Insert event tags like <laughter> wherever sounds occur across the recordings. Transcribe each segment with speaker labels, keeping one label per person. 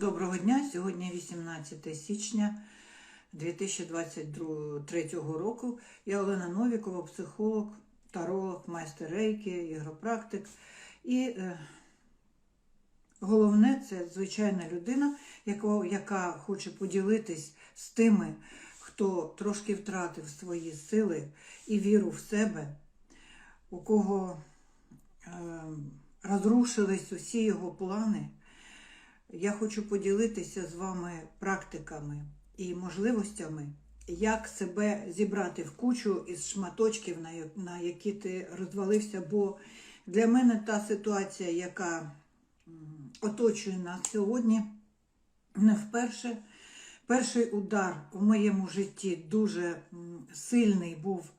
Speaker 1: Доброго дня. Сьогодні 18 січня 2023 року. Я Олена Новікова, психолог, таролог, майстер рейки, ігропрактик. І е, головне це звичайна людина, яка, яка хоче поділитись з тими, хто трошки втратив свої сили і віру в себе, у кого е, розрушились усі його плани. Я хочу поділитися з вами практиками і можливостями, як себе зібрати в кучу із шматочків, на які ти розвалився. Бо для мене та ситуація, яка оточує нас сьогодні, не вперше. Перший удар в моєму житті дуже сильний був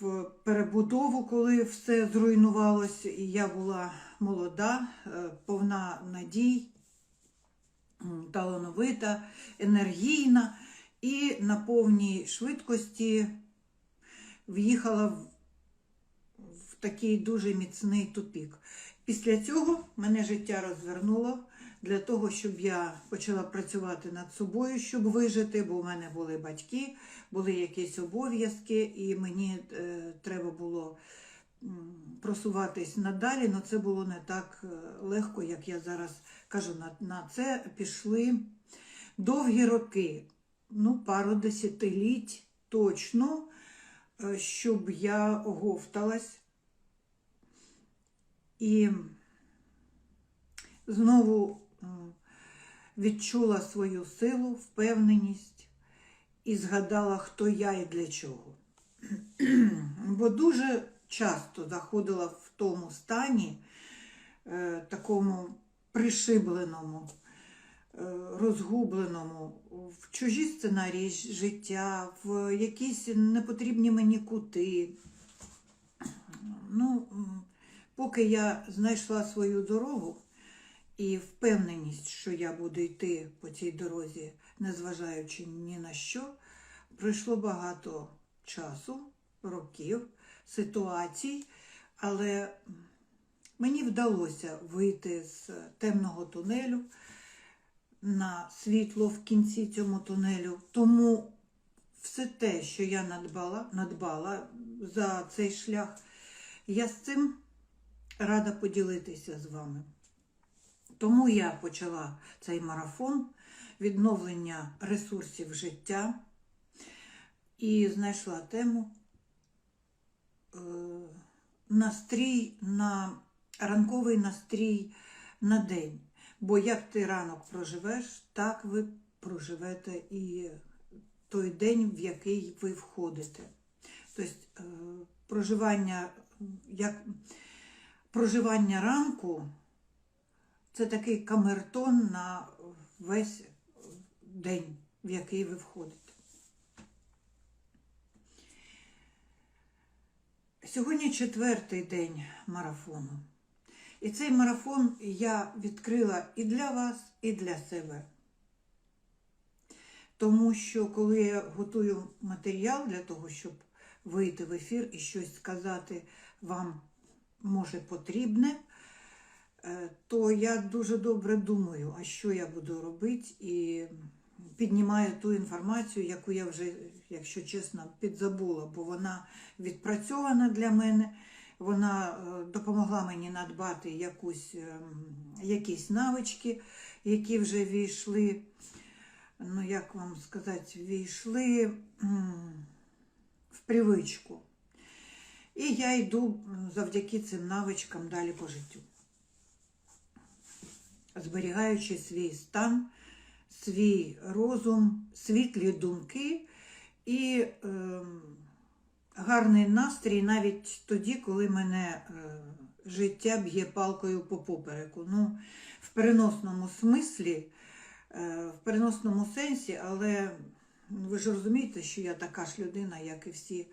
Speaker 1: в перебудову, коли все зруйнувалося, і я була молода, е, повна надій, талановита, енергійна і на повній швидкості в'їхала в, такий дуже міцний тупік. Після цього мене життя розвернуло для того, щоб я почала працювати над собою, щоб вижити, бо в мене були батьки, були якісь обов'язки, і мені е, треба було просуватись надалі, але це було не так е, легко, як я зараз кажу. На, на це пішли довгі роки, ну, пару десятиліть точно, е, щоб я оговталась. І знову відчула свою силу, впевненість і згадала, хто я і для чого. <clears throat> Бо дуже часто заходила в тому стані, е, такому пришибленому, е, розгубленому, в чужі сценарії життя, в якісь непотрібні мені кути. Ну, поки я знайшла свою дорогу і впевненість, що я буду йти по цій дорозі, незважаючи ні на що, пройшло багато часу, років, ситуацій, але мені вдалося вийти з темного тунелю на світло в кінці цьому тунелю. Тому все те, що я надбала, надбала за цей шлях, я з цим рада поділитися з вами. Тому я почала цей марафон відновлення ресурсів життя і знайшла тему настрій на ранковий настрій на день. Бо як ти ранок проживеш, так ви проживете і той день, в який ви входите. Тобто е, проживання, як, проживання ранку це такий камертон на весь день, в який ви входите. Сьогодні четвертий день марафону. І цей марафон я відкрила і для вас, і для себе. Тому що коли я готую матеріал для того, щоб вийти в ефір і щось сказати вам може потрібне, е, то я дуже добре думаю, а що я буду робити, і піднімаю ту інформацію, яку я вже, якщо чесно, підзабула, бо вона відпрацьована для мене. Вона е, допомогла мені надбати якусь, ем, якісь навички, які вже війшли, ну як вам сказати, війшли в привичку. І я йду завдяки цим навичкам далі по життю, зберігаючи свій стан, свій розум, світлі думки і ем, гарний настрій навіть тоді, коли мене е, життя б'є палкою по попереку. Ну, в переносному смислі, е, в переносному сенсі, але ну, ви ж розумієте, що я така ж людина, як і всі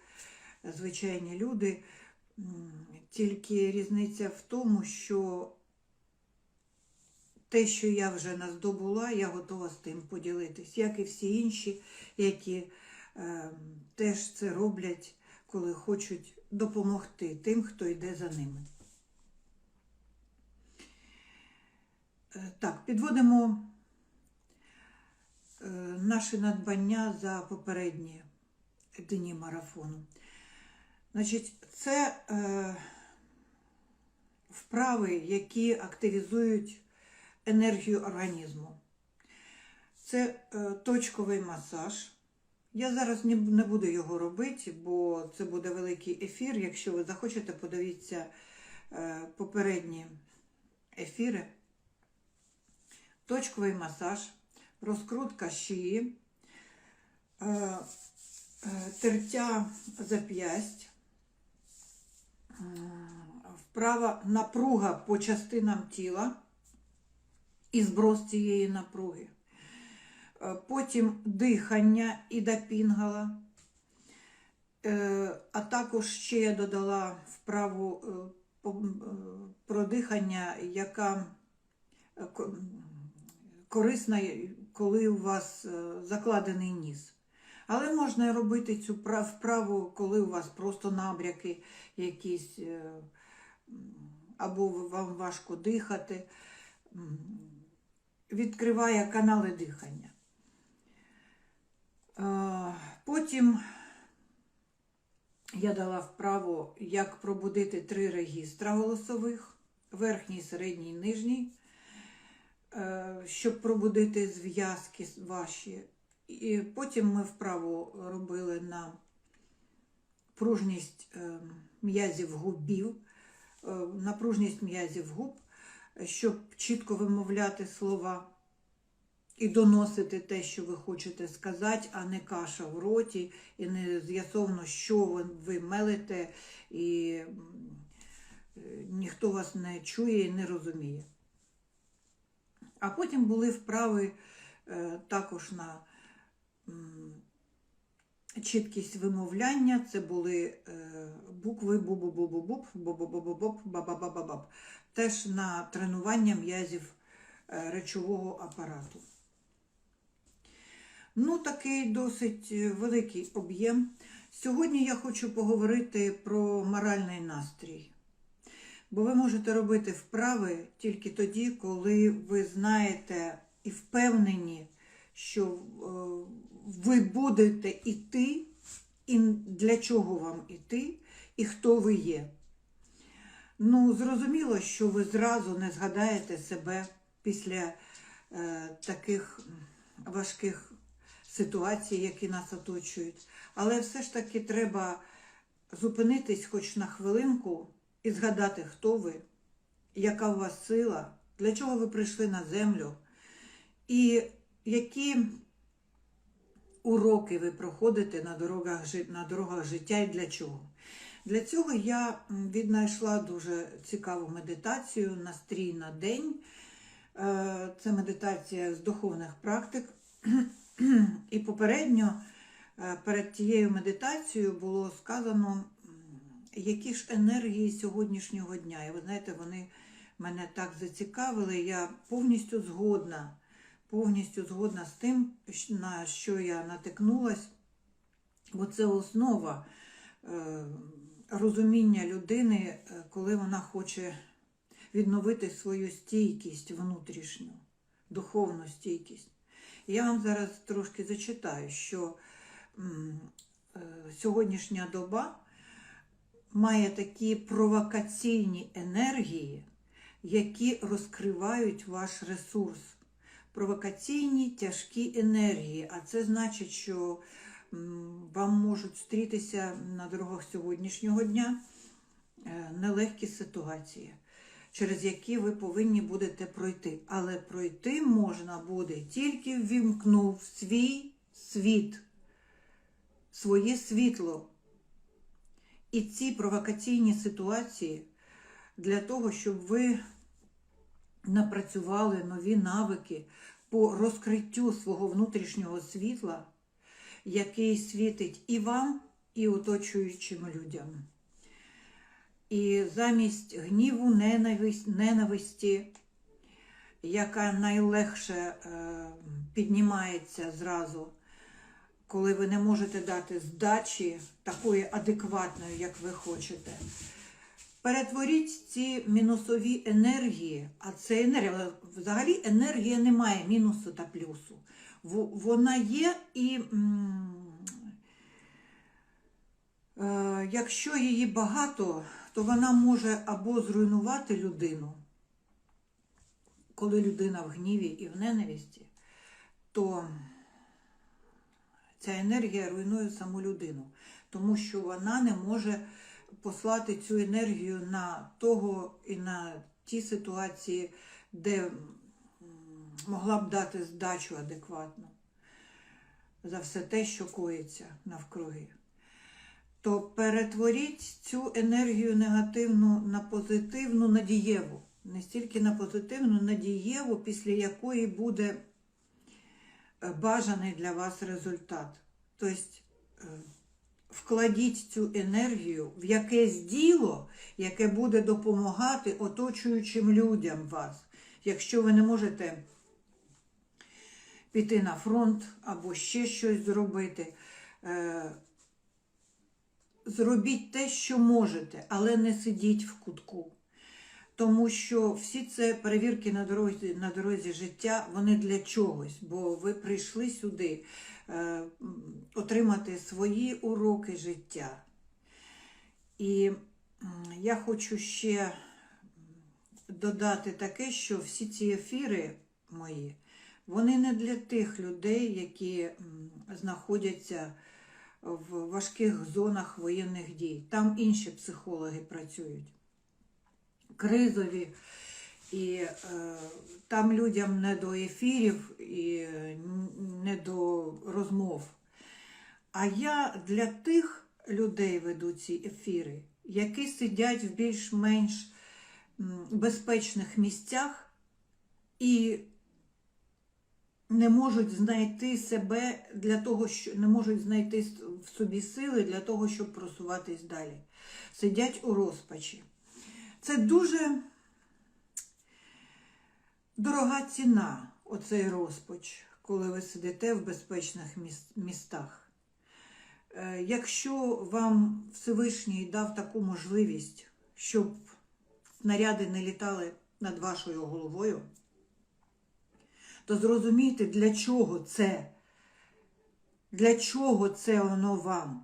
Speaker 1: звичайні люди. Тільки різниця в тому, що те, що я вже наздобула, я готова з тим поділитись, як і всі інші, які е, теж це роблять, коли хочуть допомогти тим, хто йде за ними. Е, Так, підводимо е, наші надбання за попередні дні марафону. Значить, це е, вправи, які активізують енергію організму. Це е, точковий масаж. Я зараз не, буду його робити, бо це буде великий ефір. Якщо ви захочете, подивіться е, попередні ефіри. Точковий масаж, розкрутка шиї, е, е, тертя зап'ясть, вправа напруга по частинам тіла і зброс цієї напруги. Е, Потім дихання і пінгала. Е, А також ще я додала вправу е, про дихання, яка корисна, коли у вас закладений ніс. Але можна робити цю вправу, коли у вас просто набряки якісь, або вам важко дихати. Відкриває канали дихання. Потім я дала вправу, як пробудити три регістра голосових: верхній, середній, нижній, е, щоб пробудити зв'язки ваші. І потім ми вправу робили на пружність е, м'язів губів, е, на пружність м'язів губ, щоб чітко вимовляти слова і доносити те, що ви хочете сказати, а не каша в роті, і не з'ясовано, що ви, мелите, і ніхто вас не чує і не розуміє. А потім були вправи е, також на чіткість вимовляння. Це були е, букви бу-бу-бу-бу-буп, бу-бу-бу-бу-буп, ба-ба-ба-ба-бап. Теж на тренування м'язів е, речового апарату. Ну, такий досить е, великий об'єм. Сьогодні я хочу поговорити про моральний настрій. Бо ви можете робити вправи тільки тоді, коли ви знаєте і впевнені, що е, ви будете іти, і для чого вам іти, і хто ви є. Ну, зрозуміло, що ви зразу не згадаєте себе після е, таких важких ситуацій, які нас оточують. Але все ж таки треба зупинитись хоч на хвилинку і згадати, хто ви, яка у вас сила, для чого ви прийшли на землю, і які уроки ви проходите на дорогах, на дорогах життя і для чого. Для цього я віднайшла дуже цікаву медитацію настрій на день. Е, Це медитація з духовних практик. І попередньо е, перед тією медитацією було сказано, які ж енергії сьогоднішнього дня. І ви знаєте, вони мене так зацікавили. Я повністю згодна, повністю згодна з тим, на що я натикнулась. Бо це основа е, розуміння людини, е, коли вона хоче відновити свою стійкість внутрішню, духовну стійкість. Я вам зараз трошки зачитаю, що е, сьогоднішня доба має такі провокаційні енергії, які розкривають ваш ресурс. Провокаційні тяжкі енергії. А це значить, що вам можуть зустрітися на дорогах сьогоднішнього дня е, нелегкі ситуації, через які ви повинні будете пройти. Але пройти можна буде тільки ввімкнув свій світ, своє світло. І ці провокаційні ситуації для того, щоб ви напрацювали нові навики по розкриттю свого внутрішнього світла, який світить і вам, і оточуючим людям. І замість гніву, ненависті, яка найлегше е, піднімається зразу, коли ви не можете дати здачі такої адекватної, як ви хочете. Перетворіть ці мінусові енергії, а це енергія. Взагалі енергія не має мінусу та плюсу. Вона є і е, якщо її багато, то вона може або зруйнувати людину, коли людина в гніві і в ненависті, то ця енергія руйнує саму людину, тому що вона не може послати цю енергію на того і на ті ситуації, де могла б дати здачу адекватну за все те, що коїться навкруги. То перетворіть цю енергію негативну на позитивну, на дієву. Не стільки на позитивну, на дієву, після якої буде е, бажаний для вас результат. Тобто е, вкладіть цю енергію в якесь діло, яке буде допомагати оточуючим людям вас. Якщо ви не можете піти на фронт або ще щось зробити, е, зробіть те, що можете, але не сидіть в кутку. Тому що всі це перевірки на дорозі, на дорозі життя, вони для чогось, бо ви прийшли сюди е, отримати свої уроки життя. І я хочу ще додати таке, що всі ці ефіри мої, вони не для тих людей, які знаходяться в важких зонах воєнних дій. Там інші психологи працюють кризові, і е, там людям не до ефірів і не до розмов. А я для тих людей веду ці ефіри, які сидять в більш-менш безпечних місцях і не можуть знайти себе для того, що не можуть знайти в собі сили для того, щоб просуватись далі. Сидять у розпачі. Це дуже дорога ціна, оцей розпач, коли ви сидите в безпечних містах. Е, Якщо вам Всевишній дав таку можливість, щоб снаряди не літали над вашою головою, то зрозумійте, для чого це, для чого це воно вам,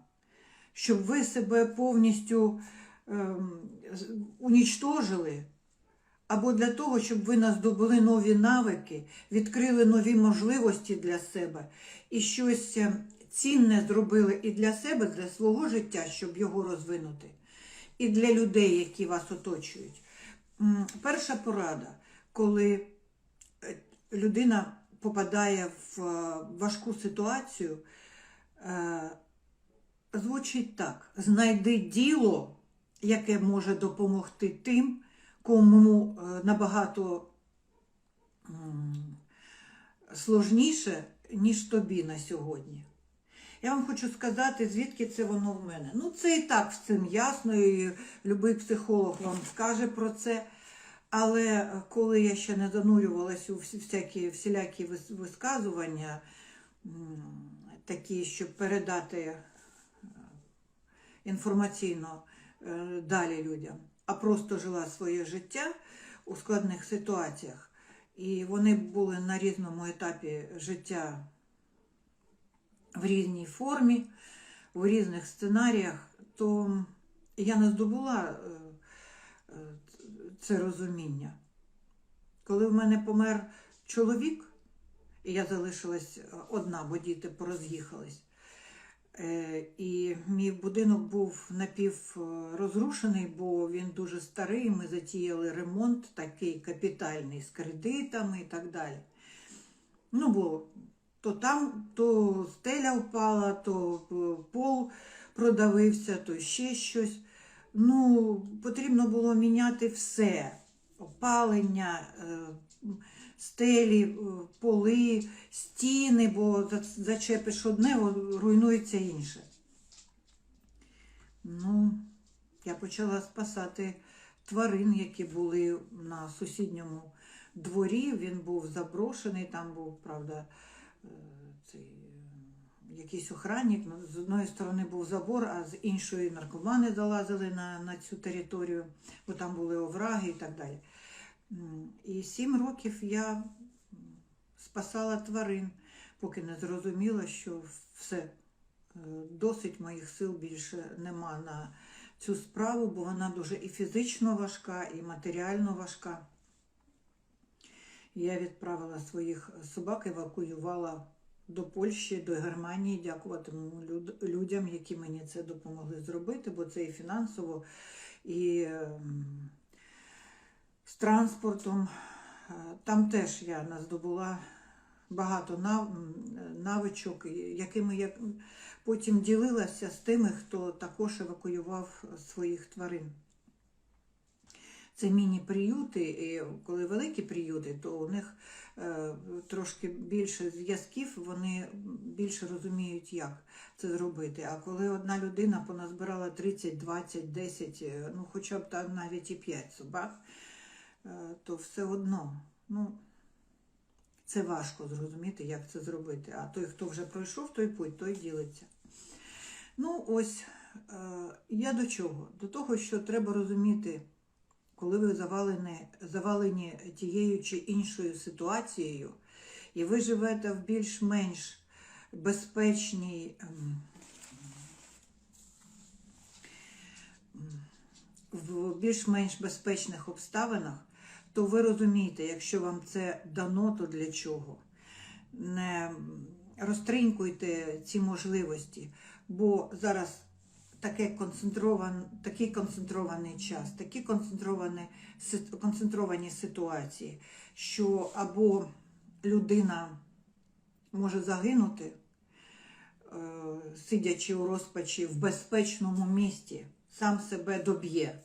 Speaker 1: щоб ви себе повністю ем, унічтожили, або для того, щоб ви наздобули нові навики, відкрили нові можливості для себе і щось е, цінне зробили і для себе, для свого життя, щоб його розвинути, і для людей, які вас оточують. Перша порада, коли людина попадає в е, важку ситуацію, е, звучить так: знайди діло, яке може допомогти тим, кому е, набагато сложніше, ніж тобі на сьогодні. Я вам хочу сказати, звідки це воно в мене. Ну, це і так всім ясно, і будь-який психолог вам скаже про це. Але е, коли я ще не занурювалася у всякі всілякі висказування, такі, щоб передати е, інформаційно е, далі людям, а просто жила своє життя у складних ситуаціях. І вони були на різному етапі життя в різній формі, в різних сценаріях, то я не здобула це розуміння. Коли в мене помер чоловік, і я залишилась одна, бо діти пороз'їхались. Е, І мій будинок був напіврозрушений, бо він дуже старий. Ми затіяли ремонт такий капітальний з кредитами і так далі. Ну, бо то там, то стеля впала, то е, пол продавився, то ще щось. Ну, потрібно було міняти все: опалення, е, стелі, е, поли, стіни, бо зачепиш одне, руйнується інше. Ну, я почала спасати тварин, які були на сусідньому дворі. Він був заброшений, там був, правда, е, якийсь охранник. Ну, З одної сторони був забор, а з іншої наркомани залазили на, на цю територію, бо там були овраги і так далі. І сім років я спасала тварин, поки не зрозуміла, що все, е, досить моїх сил більше нема на цю справу, бо вона дуже і фізично важка, і матеріально важка. Я відправила своїх собак, евакуювала до Польщі, до Германії, дякувати люд- людям, які мені це допомогли зробити, бо це і фінансово, і ем, з транспортом. Е, Там теж я наздобула багато нав- навичок, якими я потім ділилася з тими, хто також евакуював своїх тварин. Це міні-приюти, і коли великі приюти, то у них е, трошки більше зв'язків, вони більше розуміють, як це зробити. А коли одна людина поназбирала 30, 20, 10, е, ну хоча б там навіть і 5 собак, е, то все одно, ну, це важко зрозуміти, як це зробити. А той, хто вже пройшов той путь, той ділиться. Ну, ось е, я до чого? До того, що треба розуміти, коли ви завалені, завалені тією чи іншою ситуацією, і ви живете в більш-менш безпечній. ем, В більш-менш безпечних обставинах, то ви розумієте, якщо вам це дано, то для чого. Не розтринькуйте ці можливості, бо зараз таке концентрован, такий концентрований час, такі концентровані, концентровані ситуації, що або людина може загинути, е, сидячи у розпачі в безпечному місті, сам себе доб'є,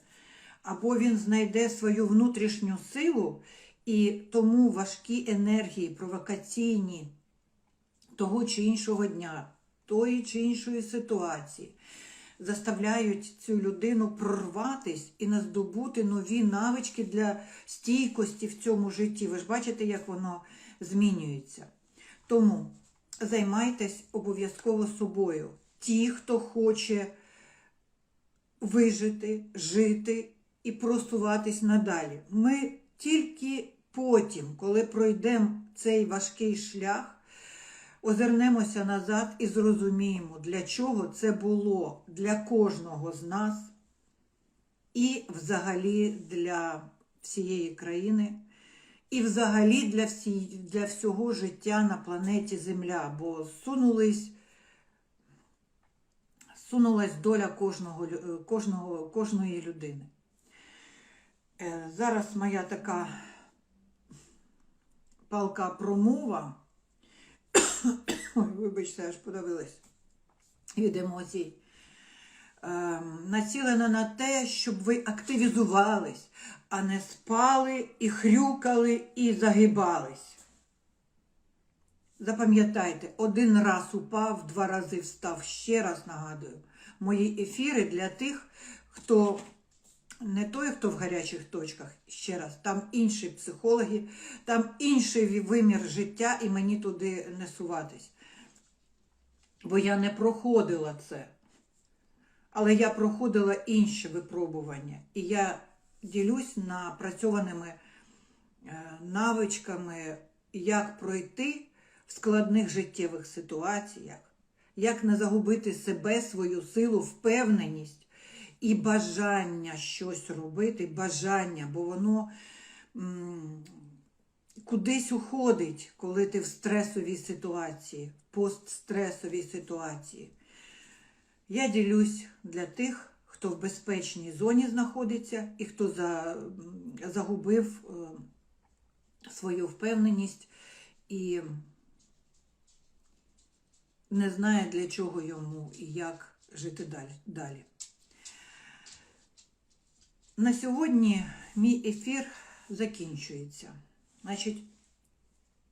Speaker 1: або він знайде свою внутрішню силу і тому важкі енергії, провокаційні того чи іншого дня, тої чи іншої ситуації заставляють цю людину прорватись і наздобути нові навички для стійкості в цьому житті. Ви ж бачите, як воно змінюється. Тому займайтесь обов'язково собою. Ті, хто хоче вижити, жити і просуватись надалі. Ми тільки потім, коли пройдемо цей важкий шлях, озирнемося назад і зрозуміємо, для чого це було для кожного з нас і взагалі для всієї країни, і взагалі для, всі, для всього життя на планеті Земля, бо сунулись. Сунулась доля кожного, кожного, кожної людини. Е, Зараз моя така палка промова. <coughs> Ой, вибачте, аж подивилась від емоцій. Ем, націлена на те, щоб ви активізувались, а не спали і хрюкали і загибались. Запам'ятайте, один раз упав, два рази встав. Ще раз нагадую, мої ефіри для тих, хто не той, хто в гарячих точках, ще раз, там інші психологи, там інший вимір життя, і мені туди не суватись. Бо я не проходила це. Але я проходила інші випробування. І я ділюсь напрацьованими е, навичками, як пройти в складних життєвих ситуаціях, як не загубити себе, свою силу, впевненість і бажання щось робити, бажання, бо воно м, кудись уходить, коли ти в стресовій ситуації, в постстресовій ситуації. Я ділюсь для тих, хто в безпечній зоні знаходиться і хто за, загубив е, свою впевненість і не знає, для чого йому і як жити далі. На сьогодні мій ефір закінчується. Значить,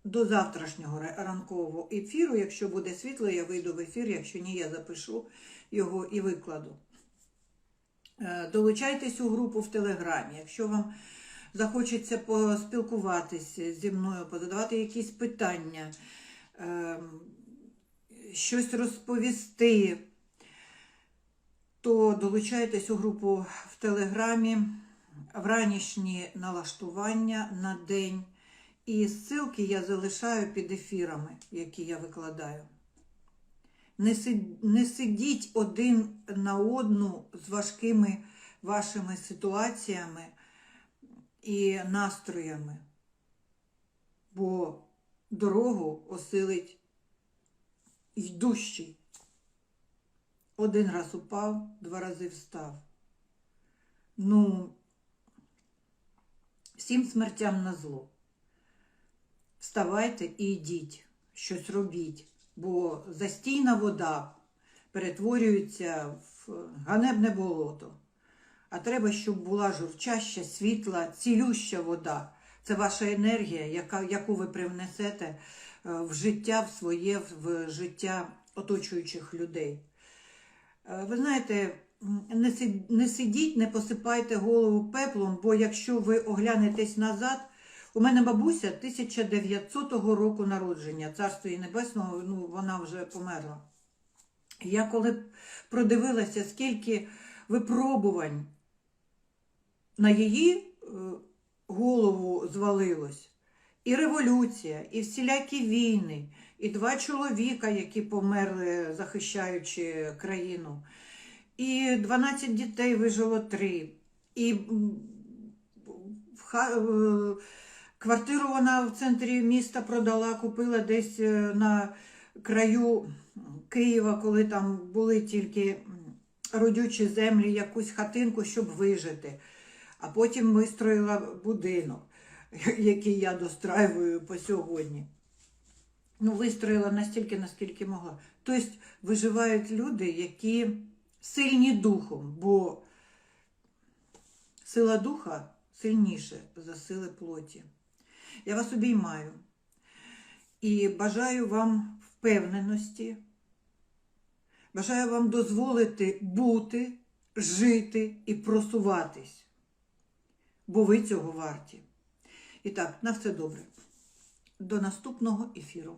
Speaker 1: до завтрашнього ранкового ефіру, якщо буде світло, я вийду в ефір, якщо ні, я запишу його і викладу. Е, Долучайтесь у групу в Телеграмі. Якщо вам захочеться поспілкуватися зі мною, позадавати якісь питання, ем, щось розповісти, то долучайтесь у групу в Телеграмі в ранішні налаштування на день. І ссылки я залишаю під ефірами, які я викладаю. Не, сидіть один на одну з важкими вашими ситуаціями і настроями, бо дорогу осилить йдущий. Один раз упав, два рази встав. Ну, всім смертям на зло. Вставайте і йдіть, щось робіть, бо застійна вода перетворюється в ганебне болото. А треба, щоб була журчаща, світла, цілюща вода. Це ваша енергія, яка, яку ви привнесете е, в життя в своє, в життя оточуючих людей. Е, Ви знаєте, не сидіть, не посипайте голову пеплом, бо якщо ви оглянетесь назад, у мене бабуся 1900 року народження, царство їй небесного, ну вона вже померла. Я коли продивилася, скільки випробувань на її е, голову звалилось, і революція, і всілякі війни, і два чоловіка, які померли, захищаючи країну, і 12 дітей вижило три. І е, квартиру вона в центрі міста продала, купила десь е, на краю Києва, коли там були тільки родючі землі, якусь хатинку, щоб вижити. А потім вистроїла будинок, <laughs> який я достраюю по сьогодні. Ну, вистроїла настільки, наскільки могла. Тобто виживають люди, які сильні духом, бо сила духа сильніше за сили плоті. Я вас обіймаю і бажаю вам впевненості, бажаю вам дозволити бути, жити і просуватись, бо ви цього варті. І так, на все добре. До наступного ефіру.